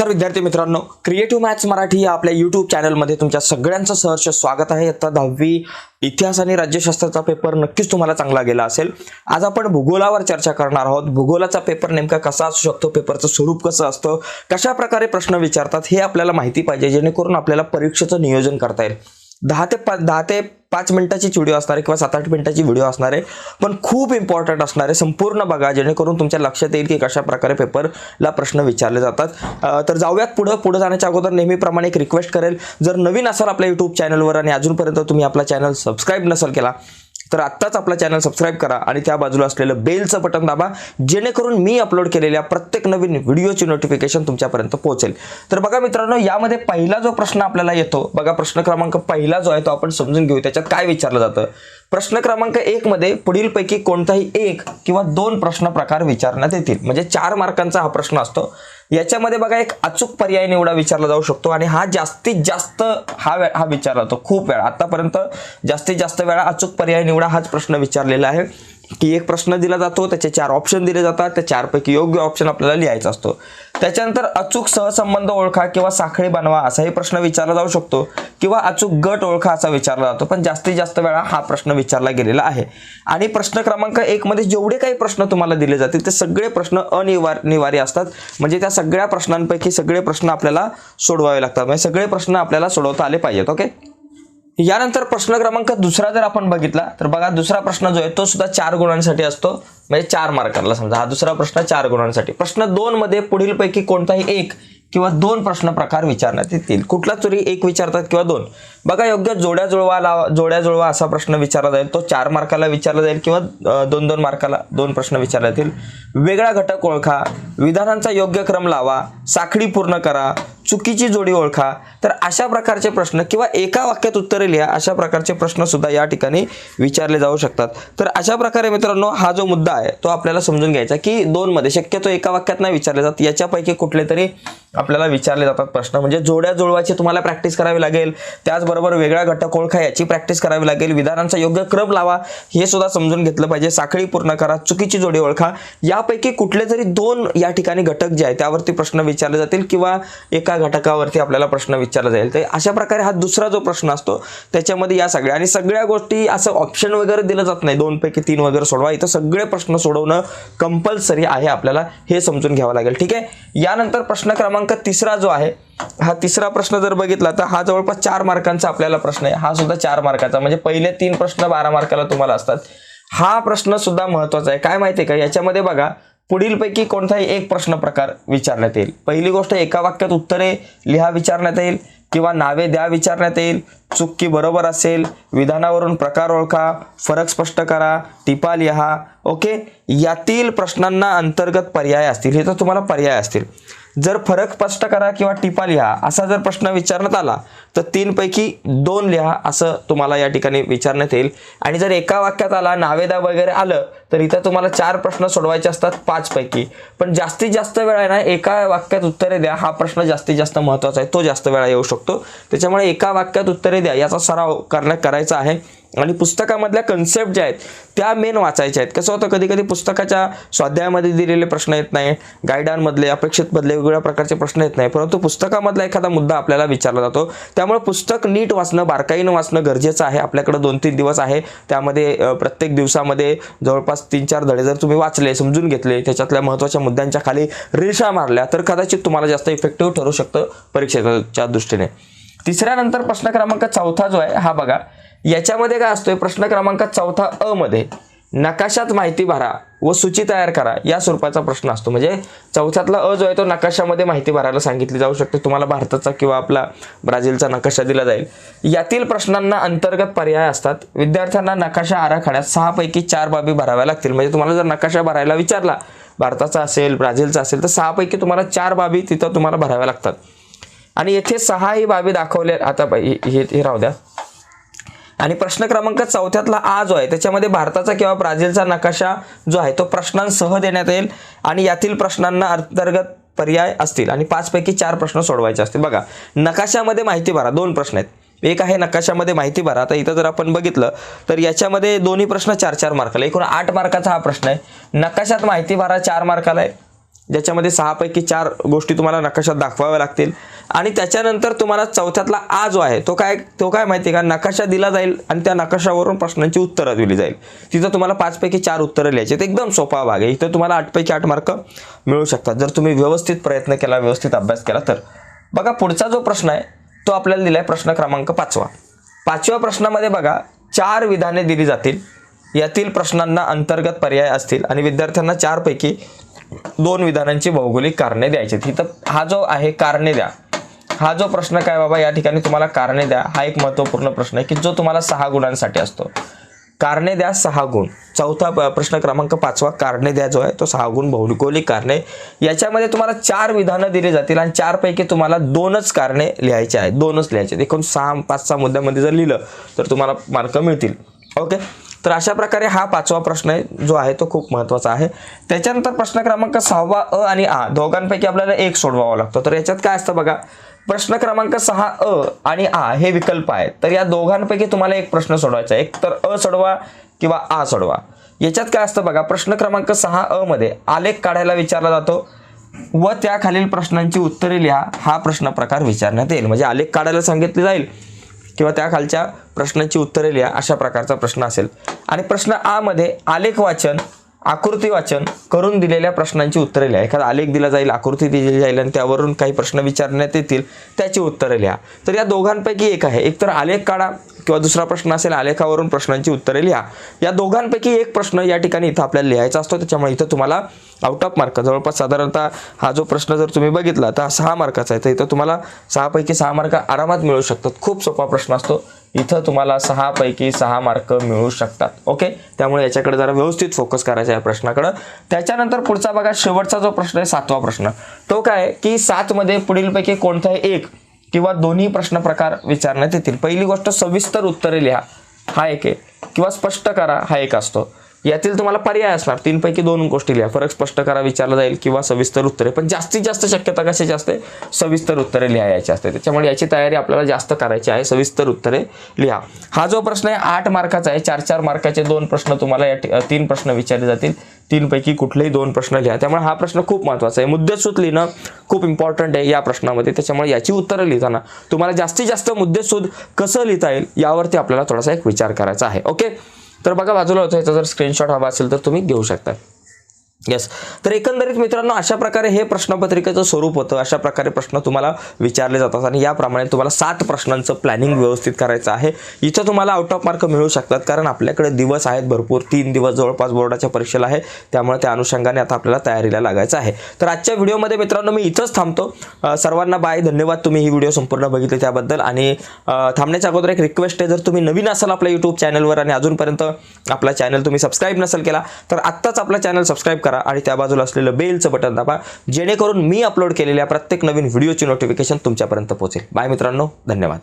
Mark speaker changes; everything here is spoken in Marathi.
Speaker 1: नमस्कार विद्यार्थी मित्रांनो क्रिएटिव्ह मॅथ्स मराठी या आपल्या यूट्यूब चॅनलमध्ये तुमच्या सगळ्यांचं सहर्ष स्वागत आहे. आता दहावी इतिहास आणि राज्यशास्त्राचा पेपर नक्कीच तुम्हाला चांगला गेला असेल. आज आपण भूगोलावर चर्चा करणार आहोत. भूगोलाचा पेपर नेमका कसा असू शकतो? पेपरचं स्वरूप कसं असतं? कशा प्रकारे प्रश्न विचारतात? हे आपल्याला माहिती पाहिजे जेणेकरून आपल्याला परीक्षेचं नियोजन करता येईल. दहा ते पाच दहा ते पाच मिनिटाची व्हिडिओ असणार आहे किंवा सात आठ मिनिटाची व्हिडिओ असणार आहे. पण खूप इम्पॉर्टंट असणार आहे. संपूर्ण बघा जेणेकरून तुमच्या लक्षात येईल की कशा प्रकारे पेपरला प्रश्न विचारले जातात. तर जाऊयात पुढं. पुढं जाण्याच्या अगोदर नेहमीप्रमाणे एक रिक्वेस्ट करेल. जर नवीन असाल आपल्या यूट्यूब चॅनलवर आणि अजूनपर्यंत तुम्ही आपला चॅनल सबस्क्राईब नसेल केला तर आत्ताच आपला चॅनल सबस्क्राईब करा आणि त्या बाजूला असलेलं बेलचं बटन दाबा जेणेकरून मी अपलोड केलेल्या प्रत्येक नवीन व्हिडिओची नोटिफिकेशन तुमच्यापर्यंत पोहोचेल. तर बघा मित्रांनो यामध्ये पहिला जो प्रश्न आपल्याला येतो बघा प्रश्न क्रमांक पहिला जो आहे तो आपण समजून घेऊ त्याच्यात काय विचारलं जातं? प्रश्न क्रमांक एक मध्ये पुढीलपैकी कोणताही एक किंवा दोन प्रश्न प्रकार विचारण्यात येतील. म्हणजे चार मार्कांचा हा प्रश्न असतो. याच्यामध्ये बघा एक अचूक पर्याय निवडा विचारला जाऊ शकतो आणि हा जास्तीत जास्त हा हा विचारला जातो खूप वेळा. आतापर्यंत जास्तीत जास्त वेळा अचूक पर्याय निवडा हाच प्रश्न विचारलेला आहे. की एक प्रश्न दिला जातो त्याचे चार ऑप्शन दिले जातात त्या चारपैकी योग्य ऑप्शन आपल्याला लिहायचा असतो. त्याच्यानंतर अचूक सहसंबंध ओळखा किंवा साखळी बनवा असाही प्रश्न विचारला जाऊ शकतो. किंवा अचूक गट ओळखा असा विचारला जातो पण जास्तीत जास्त वेळा हा प्रश्न विचारला गेलेला आहे. आणि प्रश्न क्रमांक एक मध्ये जेवढे काही प्रश्न तुम्हाला दिले जातील ते सगळे प्रश्न अनिवार निवार्य असतात. म्हणजे त्या सगळ्या प्रश्नांपैकी सगळे प्रश्न आपल्याला सोडवावे लागतात. म्हणजे सगळे प्रश्न आपल्याला सोडवता आले पाहिजेत ओके? यानंतर प्रश्न क्रमांक दुसरा जर आपण बघितला तर बघा दुसरा प्रश्न जो आहे तो सुद्धा चार गुणांसाठी असतो. म्हणजे चार मार्काला समजा. हा दुसरा प्रश्न चार गुणांसाठी. प्रश्न दोन मध्ये पुढील पैकी कोणताही एक किंवा दोन प्रश्न प्रकार विचारण्यात येतील. कुठला तरी एक विचारतात किंवा दोन. बघा योग्य जोड्या जुळवा लावा जोड्या जुळवा असा प्रश्न विचारला जाईल. तो चार मार्काला विचारला जाईल किंवा दोन दोन मार्काला दोन प्रश्न विचारले जातील. वेगळा घटक ओळखा विधानांचा योग्य क्रम लावा साखळी पूर्ण करा चुकीची जोडी ओळखा. तर अशा प्रकारचे प्रश्न किंवा एका वाक्यात उत्तरे लिहा अशा प्रकारचे प्रश्न सुद्धा या ठिकाणी विचारले जाऊ शकतात. तर अशा प्रकारे मित्रांनो हा जो मुद्दा आहे तो आपल्याला समजून घ्यायचा की दोनमध्ये शक्यतो एका वाक्यात नाही विचारले जात याच्यापैकी कुठले तरी आपल्याला विचारले जातात प्रश्न. म्हणजे जोड्या जुळवाची तुम्हाला प्रॅक्टिस करावी लागेल. त्याच त्याचबरोबर वेगळा घटक ओळखा याची प्रॅक्टिस करावी लागेल. विधानांचा योग्य क्रम लावा हे सुद्धा समजून घेतलं पाहिजे. साखळी पूर्ण करा चुकीची जोडी ओळखा. यापैकी कुठले तरी दोन या ठिकाणी घटक जे आहे त्यावरती प्रश्न विचारले जातील किंवा एका घटकावरती आपल्याला प्रश्न विचारला जाईल. तर अशा प्रकारे हा दुसरा जो प्रश्न असतो त्याच्यामध्ये या सगळ्या. आणि सगळ्या गोष्टी असं ऑप्शन वगैरे दिलं जात नाही. दोनपैकी तीन वगैरे सोडवा. इथं सगळे प्रश्न सोडवणं कंपल्सरी आहे आपल्याला. हे समजून घ्यावं लागेल. ठीक आहे? यानंतर प्रश्न क्रमांक तिसरा जो आहे हा तिसरा प्रश्न जर बघितला तर हा जवळपास चार मार्कांचा आपल्याला प्रश्न आहे. हा सुद्धा चार मार्काचा. म्हणजे पहिले तीन प्रश्न बारा मार्काला तुम्हाला असतात. हा प्रश्न सुद्धा महत्त्वाचा आहे. काय माहिती आहे का? याच्यामध्ये बघा पुढीलपैकी कोणताही एक प्रश्न प्रकार विचारण्यात येईल. पहिली गोष्ट एका वाक्यात उत्तरे लिहा विचारण्यात येईल किंवा नावे द्या विचारण्यात येईल. चुकी बरोबर असेल विधानावरून प्रकार ओळखा फरक स्पष्ट करा टिपा लिहा. ओके? यातील प्रश्नांना अंतर्गत पर्याय असतील. हे तर तुम्हाला पर्याय असतील. जर फरक स्पष्ट करा किंवा टिपा लिहा असा जर प्रश्न विचारण्यात आला तर तीनपैकी दोन लिहा असं तुम्हाला या ठिकाणी विचारण्यात येईल. आणि जर एका वाक्यात आला नावेदा वगैरे आलं तर इथं तुम्हाला चार प्रश्न सोडवायचे असतात पाचपैकी. पण जास्तीत जास्त वेळा आहे ना एका वाक्यात उत्तरे द्या हा प्रश्न जास्तीत जास्त महत्त्वाचा आहे तो जास्त वेळा येऊ शकतो. त्याच्यामुळे एका वाक्यात उत्तरे द्या याचा सराव करण्या करायचा आहे. आणि पुस्तकामधल्या कन्सेप्ट ज्या आहेत त्या मेन वाचायच्या आहेत. कसं होतं कधी कधी पुस्तकाच्या स्वाध्यायामध्ये दिलेले प्रश्न येत नाही गायडांमधले अपेक्षितमधले वेगवेगळ्या प्रकारचे प्रश्न येत नाही परंतु पुस्तकामधला एखादा मुद्दा आपल्याला विचारला जातो. त्यामुळे पुस्तक नीट वाचणं बारकाईनं वाचणं गरजेचं आहे. आपल्याकडं दोन तीन दिवस आहे. त्यामध्ये प्रत्येक दिवसामध्ये जवळपास तीन चार धडे जर तुम्ही वाचले समजून घेतले त्याच्यातल्या महत्त्वाच्या मुद्द्यांच्या खाली रेषा मारल्या तर कदाचित तुम्हाला जास्त इफेक्टिव्ह ठरू शकतं परीक्षेच्या दृष्टीने. तिसऱ्या नंतर प्रश्न क्रमांक चौथा जो आहे हा बघा. याच्यामध्ये काय असतोय? प्रश्न क्रमांक चौथा अ मध्ये नकाशात माहिती भरा व सूची तयार करा. या स्वरूपाचा प्रश्न असतो. म्हणजे चौथ्यातला अ जो आहे तो नकाशामध्ये माहिती भरायला सांगितली जाऊ शकते. तुम्हाला भारताचा किंवा आपला ब्राझीलचा नकाशा दिला जाईल. यातील प्रश्नांना अंतर्गत पर्याय असतात. विद्यार्थ्यांना नकाशा आराखड्यात सहापैकी चार बाबी भराव्या लागतील. म्हणजे तुम्हाला जर नकाशा भरायला विचारला भारताचा असेल ब्राझीलचा असेल तर सहापैकी तुम्हाला चार बाबी तिथं तुम्हाला भराव्या लागतात. आणि येथे सहाही बाबी दाखवल्या आता हे हे राहू द्या. आणि प्रश्न क्रमांक चौथ्यातला आ जो आहे त्याच्यामध्ये भारताचा किंवा ब्राझीलचा नकाशा जो आहे तो प्रश्नांसह देण्यात येईल आणि यातील प्रश्नांना अंतर्गत पर्याय असतील. आणि पाचपैकी चार प्रश्न सोडवायचे असतील. बघा नकाशामध्ये माहिती भरा. दोन प्रश्न आहेत. एक आहे नकाशामध्ये माहिती भरा. आता इथं जर आपण बघितलं तर याच्यामध्ये दोन्ही प्रश्न चार चार मार्काला. एकूण आठ मार्काचा हा प्रश्न आहे. नकाशात माहिती भरा चार मार्काला आहे. ज्याच्यामध्ये सहापैकी चार गोष्टी तुम्हाला नकाशात दाखवाव्या लागतील. आणि त्याच्यानंतर तुम्हाला चौथ्यातला आ जो आहे तो काय तो काय माहिती आहे का? नकाशा दिला जाईल आणि त्या नकाशावरून प्रश्नांची उत्तरं दिली जाईल. तिथं तुम्हाला पाचपैकी चार उत्तरं लिहायची आहेत. एकदम सोपा भाग आहे. इथं तुम्हाला आठपैकी आठ मार्क मिळू शकतात. जर तुम्ही व्यवस्थित प्रयत्न केला व्यवस्थित अभ्यास केला तर. बघा पुढचा जो प्रश्न आहे तो आपल्याला दिला आहे प्रश्न क्रमांक पाचवा. पाचव्या प्रश्नामध्ये बघा चार विधाने दिली जातील. यातील प्रश्नांना अंतर्गत पर्याय असतील आणि विद्यार्थ्यांना चारपैकी दोन विधानांची भौगोलिक कारणे द्यायची आहेत. इथं हा जो आहे कारणे द्या. हा जो प्रश्न काय बाबा या ठिकाणी तुम्हाला कारणे द्या. हा एक महत्त्वपूर्ण प्रश्न आहे की जो तुम्हाला सहा गुणांसाठी असतो. कारणे द्या सहा गुण. चौथा प- प्रश्न क्रमांक पाचवा कारणे द्या जो आहे तो सहा गुण भौगोलिक कारणे. याच्यामध्ये तुम्हाला चार विधानं दिली जातील आणि चारपैकी तुम्हाला दोनच कारणे लिहायचे आहेत. दोनच लिहायचे आहेत. एकूण सहा पाच सहा मुद्द्यामध्ये जर लिहिलं तर तुम्हाला मार्क मिळतील. ओके? तर अशा प्रकारे हा पाचवा प्रश्न आहे जो आहे तो खूप महत्त्वाचा आहे. त्याच्यानंतर प्रश्न क्रमांक सहावा अ आणि आ दोघांपैकी आपल्याला एक सोडवावा लागतो. तर याच्यात काय असतं बघा प्रश्न क्रमांक सहा अ आणि आ हे विकल्प आहेत. तर या दोघांपैकी तुम्हाला एक प्रश्न सोडवायचा आहे. एक तर अ सोडवा किंवा आ सोडवा. याच्यात काय असतं बघा प्रश्न क्रमांक सहा अ मध्ये आलेख काढायला विचारला जातो व त्या खालील प्रश्नांची उत्तरे लिहा. हा प्रश्न प्रकार विचारण्यात येईल. म्हणजे आलेख काढायला सांगितले जाईल. किंवा त्या खालच्या प्रश्नांची उत्तरे लिहा अशा प्रकारचा प्रश्न असेल. आणि प्रश्न आमध्ये आलेख वाचन आकृती वाचन करून दिलेल्या प्रश्नांची उत्तरे लिहा. एखादा आलेख दिला जाईल आकृती दिली जाईल आणि त्यावरून काही प्रश्न विचारण्यात येतील त्याची उत्तरे लिहा. तर या दोघांपैकी एक आहे. एक तर आलेख काढा किंवा दुसरा प्रश्न असेल आलेखावरून प्रश्नांची उत्तरे लिहा. या दोघांपैकी एक प्रश्न या ठिकाणी इथं आपल्याला लिहायचा असतो. त्याच्यामुळे इथं तुम्हाला आउट ऑफ मार्क जवळपास साधारणतः हा जो प्रश्न जर तुम्ही बघितला तर हा सहा मार्काचा आहे. तर इथं तुम्हाला सहापैकी सहा मार्क आरामात मिळू शकतात. खूप सोपा प्रश्न असतो. इथं तुम्हाला सहापैकी सहा मार्क मिळू शकतात. ओके त्यामुळे याच्याकडे जरा व्यवस्थित फोकस करायचा आहे या प्रश्नाकडं. त्याच्यानंतर पुढचा बघा शेवटचा जो प्रश्न आहे सातवा प्रश्न. तो काय? की सातमध्ये पुढीलपैकी कोणताही एक किंवा दोन्ही प्रश्न प्रकार विचारण्यात येतील. पहिली गोष्ट सविस्तर उत्तरे लिहा. हा एक आहे. किंवा स्पष्ट करा. हा एक असतो. यातील तुम्हाला पर्याय असणार. तीनपैकी दोन गोष्टी लिहा. फरक स्पष्ट करा विचारला जाईल किंवा सविस्तर उत्तरे. पण जास्तीत जास्त शक्यता कशाची असते सविस्तर उत्तरे लिहायची असते. त्याच्यामुळे याची तयारी आपल्याला जास्त करायची आहे. सविस्तर उत्तरे लिहा. हा जो प्रश्न आहे आठ मार्काचा आहे. चार चार मार्काचे दोन प्रश्न तुम्हाला या तीन प्रश्न विचारले जातील. तीनपैकी कुठलेही दोन प्रश्न लिहा. त्यामुळे हा प्रश्न खूप महत्त्वाचा आहे. मुद्देसूद लिहिणं खूप इम्पॉर्टंट आहे या प्रश्नामध्ये. त्याच्यामुळे याची उत्तरं लिहिताना तुम्हाला जास्तीत जास्त मुद्देसूद कसं लिहिता येईल यावरती आपल्याला थोडासा एक विचार करायचा आहे. ओके? तर बघा बाजूला होतं याचा जर स्क्रीनशॉट हवा असेल तर तुम्ही घेऊ शकता. येस तर एकंदरीत मित्रांनो अशा प्रकारे हे प्रश्नपत्रिकेचं स्वरूप होतं. अशा प्रकारे प्रश्न तुम्हाला विचारले जातात आणि याप्रमाणे तुम्हाला सात प्रश्नांचं प्लॅनिंग व्यवस्थित करायचं आहे. इथं तुम्हाला आउट ऑफ मार्क मिळू शकतात कारण आपल्याकडे दिवस आहेत भरपूर. तीन दिवस जवळपास बोर्डाच्या परीक्षेला आहे. त्यामुळे त्या अनुषंगाने आता आपल्याला तयारीला लागायचं आहे. तर आजच्या व्हिडिओमध्ये मित्रांनो मी इथंच थांबतो. सर्वांना बाय धन्यवाद. तुम्ही ही व्हिडिओ संपूर्ण बघितली त्याबद्दल. आणि थांबण्याच्या अगोदर एक रिक्वेस्ट आहे. जर तुम्ही नवीन असाल आपल्या यूट्यूब चॅनलवर आणि अजूनपर्यंत आपला चॅनल तुम्ही सबस्क्राईब नसेल केला तर आत्ताच आपला चॅनल सबस्क्राईब करा आणि त्या बाजूला असलेलं बेलचं बटन दाबा जेणेकरून मी अपलोड केलेल्या प्रत्येक नवीन व्हिडिओची नोटिफिकेशन तुमच्यापर्यंत पोहोचेल. बाय मित्रांनो धन्यवाद.